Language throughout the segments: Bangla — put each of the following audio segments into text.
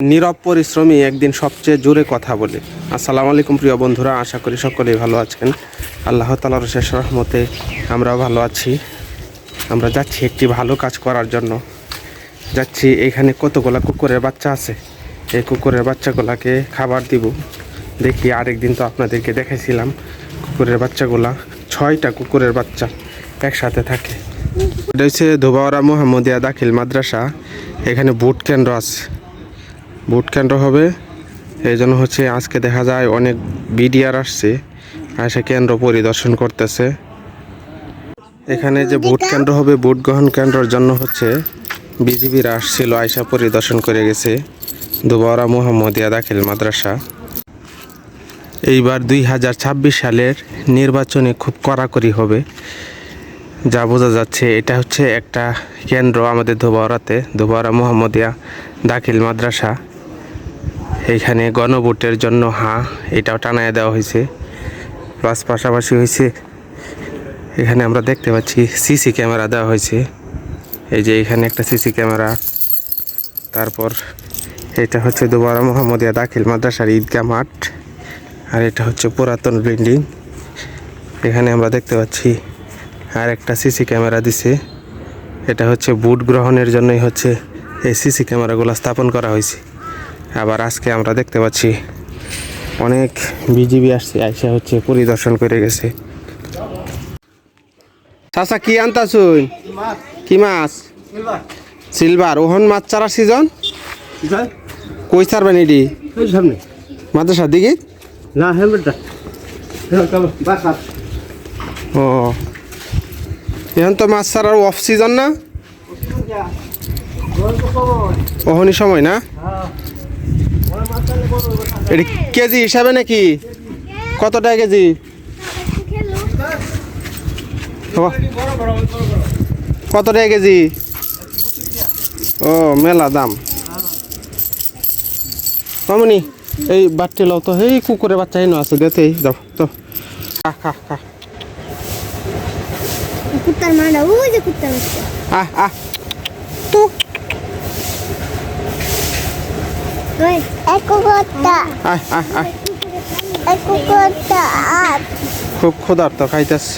নীরব পরিশ্রমী একদিন সবচেয়ে জোরে কথা বলে। আসসালামু আলাইকুম প্রিয় বন্ধুরা, আশা করি সকলেই ভালো আছেন। আল্লাহ তালার শেষ রহমতে আমরাও ভালো আছি। আমরা যাচ্ছি একটি ভালো কাজ করার জন্য। যাচ্ছি, এখানে কতগুলা কুকুরের বাচ্চা আছে? এই কুকুরের বাচ্চাগুলাকে খাবার দিব। দেখি আরেকদিন তো আপনাদেরকে দেখাইছিলাম, কুকুরের বাচ্চাগুলা, ছয়টা কুকুরের বাচ্চা একসাথে থাকে। এটা হচ্ছে ধোবাওয়ারা মোহাম্মদিয়া দাখিল মাদ্রাসা। এখানে বুট কেন্দ্র আছে। বুট হবে। এই জন্য হচ্ছে আজকে দেখা যায় অনেক বিডিআর আসছে, এসে কেন্দ্র পরিদর্শন করতেছে। এখানে যে ভোট কেন্দ্র হবে ভোট গ্রহণ কেন্দ্রের জন্য হচ্ছে বিজিবিরা আসছিল আয়সা পরিদর্শন করে গেছে। দুবারা মোহাম্মদিয়া দাখিল মাদ্রাসা। এইবার দুই হাজার ছাব্বিশ সালের নির্বাচনে খুব কড়াকড়ি হবে। যা বোঝা যাচ্ছে, এটা হচ্ছে একটা কেন্দ্র আমাদের ধোবাওয়ারাতে ধোবাওয়ারা মোহাম্মদিয়া দাখিল মাদ্রাসা। এইখানে গণভোটের জন্য হ্যাঁ এটাও টানায় দেওয়া হয়েছে। প্লাস পাশাপাশি হয়েছে, এখানে আমরা দেখতে পাচ্ছি সিসি ক্যামেরা দেওয়া হয়েছে। এই যে এখানে একটা সিসি ক্যামেরা। তারপর এটা হচ্ছে দুবারা মোহাম্মদিয়া দাখিল মাদ্রাসার ঈদগাহ মাঠ। আর এটা হচ্ছে পুরাতন বিল্ডিং। এখানে আমরা দেখতে পাচ্ছি আর একটা সিসি ক্যামেরা দিছে। এটা হচ্ছে বুট গ্রহণের জন্যই হচ্ছে এই সিসি ক্যামেরাগুলো স্থাপন করা হয়েছে। আবার আজকে আমরা দেখতে পাচ্ছি অনেক বিজিবি আসছে আইসা হচ্ছে পরিদর্শন করে গেছে। চাচা কি আনতাছুন? কি মাছ? সিলভার। ওহন মাছ চারার সিজন? কই ছাড়বেন সামনে। মাদ্রাসার দিকে? না হেলমেটটা। ও। এখন তো মাছ ছাড়ার অফ সিজন না? ওহনি সময়। না? এটি কেজি হিসাবে নাকি? কত টাকা কেজি? কত টাকা কেজি? ও মেলা দাম। মামনি এই বাট্টি লও তো। এই কুকুরের বাচ্চা হেন আছে দেতেই দাও তো। খা খা খা। কুত্তার মারা ওই যে কুত্তার আহ আহ। তো খুব ক্ষুধার্ত খাইতেছে।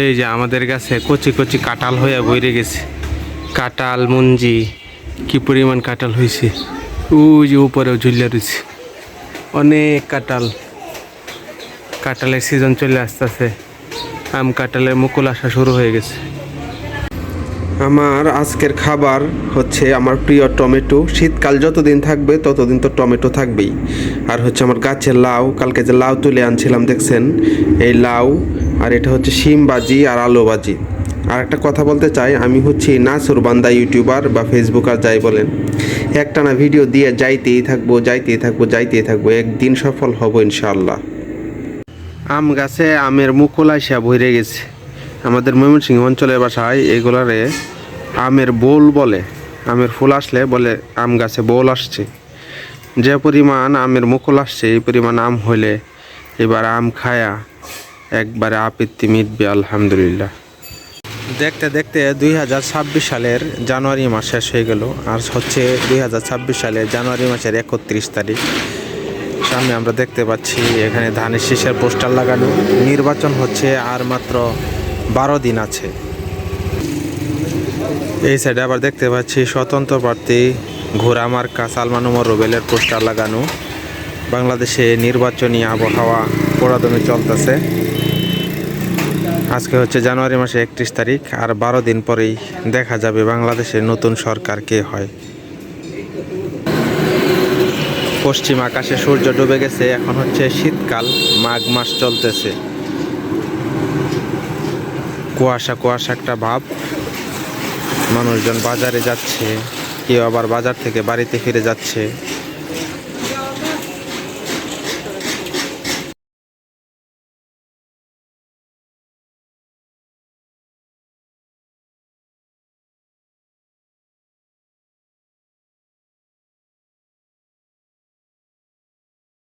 এই যে আমাদের কাছে কচি কচি কাঁঠাল হয়ে বইরে গেছে। কাঁঠাল মঞ্জি কি পরিমাণ কাঁঠাল হয়েছে ওই যে উপরেও ঝুলিয়া রয়েছে অনেক কাঁঠাল। কাঁঠালের সিজন চলে আসতেছে। আম কাঁঠালের মুকুল আসা শুরু হয়ে গেছে। আমার আজকের খাবার হচ্ছে আমার প্রিয় টমেটো। শীতকাল যতদিন থাকবে, ততদিন তো টমেটো থাকবেই। আর হচ্ছে আমার গাছের লাউ, কালকে যে লাউ তুলে আনছিলাম, দেখছেন? এই লাউ, আর এটা হচ্ছে শিম বাজি আর আলু বাজি আর একটা কথা বলতে চাই, আমি হচ্ছি নাসুর বান্দা ইউটিউবার বা ফেসবুকার, যাই বলেন। একটানা ভিডিও দিয়ে যাইতেই থাকব যাইতেই থাকব যাইতেই থাকব, একদিন সফল হব ইনশাল্লাহ আম গাছে আমের মুকুল আইসা ভরে গেছে। আমাদের ময়মনসিংহ অঞ্চলের বাসায় এগুলারে আমের বোল বলে। আমের ফুল আসলে বলে আম গাছে বোল আসছে। যে পরিমাণ আমের মুকুল আসছে, এই পরিমাণ আম হইলে এবার আম খায়া একবারে আপত্তি মিটবে, আলহামদুলিল্লাহ। দেখতে দেখতে দুই হাজার ছাব্বিশ সালের জানুয়ারি মাস শেষ হয়ে গেল, আর হচ্ছে দুই হাজার ছাব্বিশ সালের জানুয়ারি মাসের একত্রিশ তারিখ। সামনে আমরা দেখতে পাচ্ছি এখানে ধানের শীষের পোস্টার লাগানো। নির্বাচন হচ্ছে আর মাত্র বারো দিন আছে। এই সাইডে আবার দেখতে পাচ্ছি স্বতন্ত্র প্রার্থী ঘোড়া মার্কা সালমান উমর রুবেলের পোস্টার লাগানো। বাংলাদেশে নির্বাচনী আবহাওয়া পোড়াদমে চলতেছে। আজকে হচ্ছে জানুয়ারি মাসে একত্রিশ তারিখ, আর বারো দিন পরেই দেখা যাবে বাংলাদেশের নতুন সরকার কে হয়। পশ্চিম আকাশে সূর্য ডুবে গেছে, এখন হচ্ছে শীতকাল, মাঘ মাস চলতেছে। কুয়াশা কুয়াশা একটা ভাব। মানুষজন বাজারে যাচ্ছে কেউ আবার বাজার থেকে বাড়িতে ফিরে যাচ্ছে।